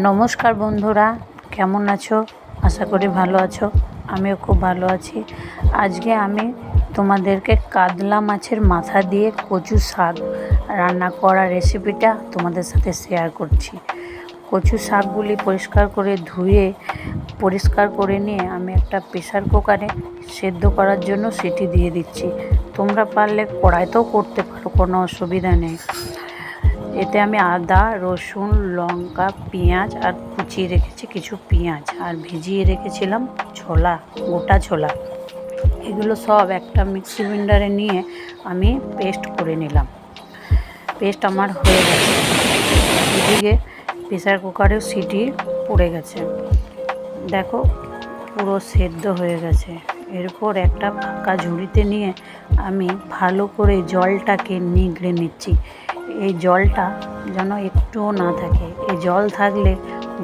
নমস্কার বন্ধুরা, কেমন আছো? আশা করি ভালো আছো। আমিও খুব ভালো আছি। আজকে আমি তোমাদেরকে কাতলা মাছের মাথা দিয়ে কচু শাক রান্না করার রেসিপিটা তোমাদের সাথে শেয়ার করছি। কচু শাকগুলি পরিষ্কার করে ধুয়ে, পরিষ্কার করে নিয়ে আমি একটা প্রেশার কুকারে সেদ্ধ করার জন্য সিটি দিয়ে দিচ্ছি। তোমরা পারলে কড়াইতেও করতে পারো, কোনো অসুবিধা নেই। এতে আমি আদা, রসুন, লঙ্কা, পেঁয়াজ আর কুচিয়ে রেখেছি কিছু পেঁয়াজ। আর ভিজিয়ে রেখেছিলাম ছোলা, গোটা ছোলা। এগুলো সব একটা মিক্সি ব্লেন্ডারে নিয়ে আমি পেস্ট করে নিলাম। পেস্ট আমার হয়ে গেছে। এদিকে প্রেসার কুকারেও সিটি পড়ে গেছে। দেখো, পুরো সেদ্ধ হয়ে গেছে। এরপর একটা ফাঁকা ঝুড়িতে নিয়ে আমি ভালো করে জলটাকে নিগড়ে নিচ্ছি। এই জলটা যেন একটুও না থাকে। এই জল থাকলে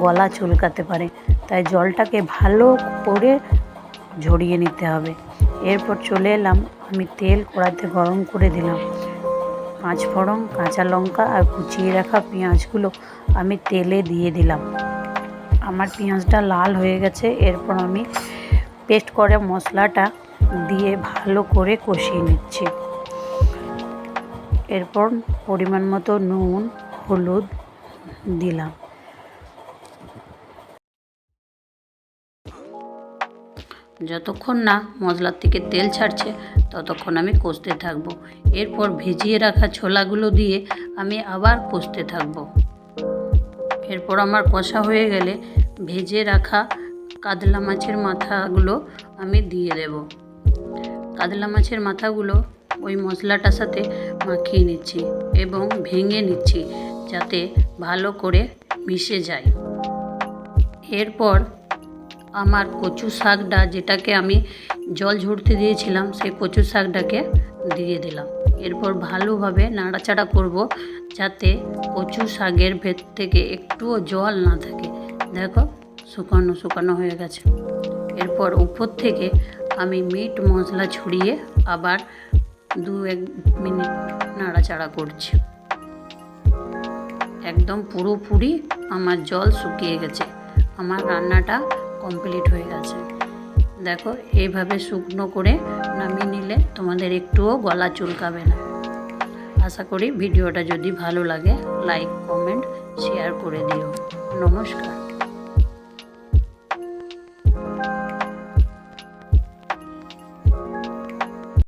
গলা চুলকাতে পারে। তাই জলটাকে ভালো করে ঝরিয়ে নিতে হবে। এরপর চলে এলাম, আমি তেল কড়াইতে গরম করে দিলাম। পাঁচ ফোড়ন কাঁচা লঙ্কা আর কুচিয়ে রাখা পেঁয়াজগুলো আমি তেলে দিয়ে দিলাম। আমার পেঁয়াজটা লাল হয়ে গেছে, এরপর আমি পেস্ট করে মশলাটা দিয়ে ভালো করে কষিয়ে নিচ্ছি। এরপর পরিমাণ মতো নুন, হলুদ দিলাম। যতক্ষণ না মশলার থেকে তেল ছাড়ছে, ততক্ষণ আমি কষতে থাকব। এরপর ভিজিয়ে রাখা ছোলাগুলো দিয়ে আমি আবার কষতে থাকব। এরপর আমার কষা হয়ে গেলে ভেজে রাখা কাতলা মাছের মাথাগুলো আমি দিয়ে দেব। কাতলা মাছের মাথাগুলো ওই মশলাটার সাথে মাখিয়ে নিচ্ছি এবং ভেঙে নিচ্ছি যাতে ভালো করে মিশে যায়। এরপর আমার কচু শাকটা যেটাকে আমি জল ঝরতে দিয়েছিলাম, সেই কচু শাকটাকে দিয়ে দিলাম। এরপর ভালোভাবে নাড়াচাড়া করব যাতে কচু শাকের ভেত থেকে একটুও জল না থাকে। দেখো, শুকানো শুকানো হয়ে গেছে। এরপর উপর থেকে আমি মিট মশলা ছড়িয়ে আবার দু এক মিনিট নাড়াচাড়া করছি। একদম পুরোপুরি আমার জল শুকিয়ে গেছে। আমার রান্নাটা কমপ্লিট হয়ে গেছে। দেখো, এইভাবে শুকনো করে নামিয়ে নিলে তোমাদের একটুও গলা চুলকাবে না। আশা করি ভিডিওটা যদি ভালো লাগে লাইক কমেন্ট শেয়ার করে দিও। নমস্কার।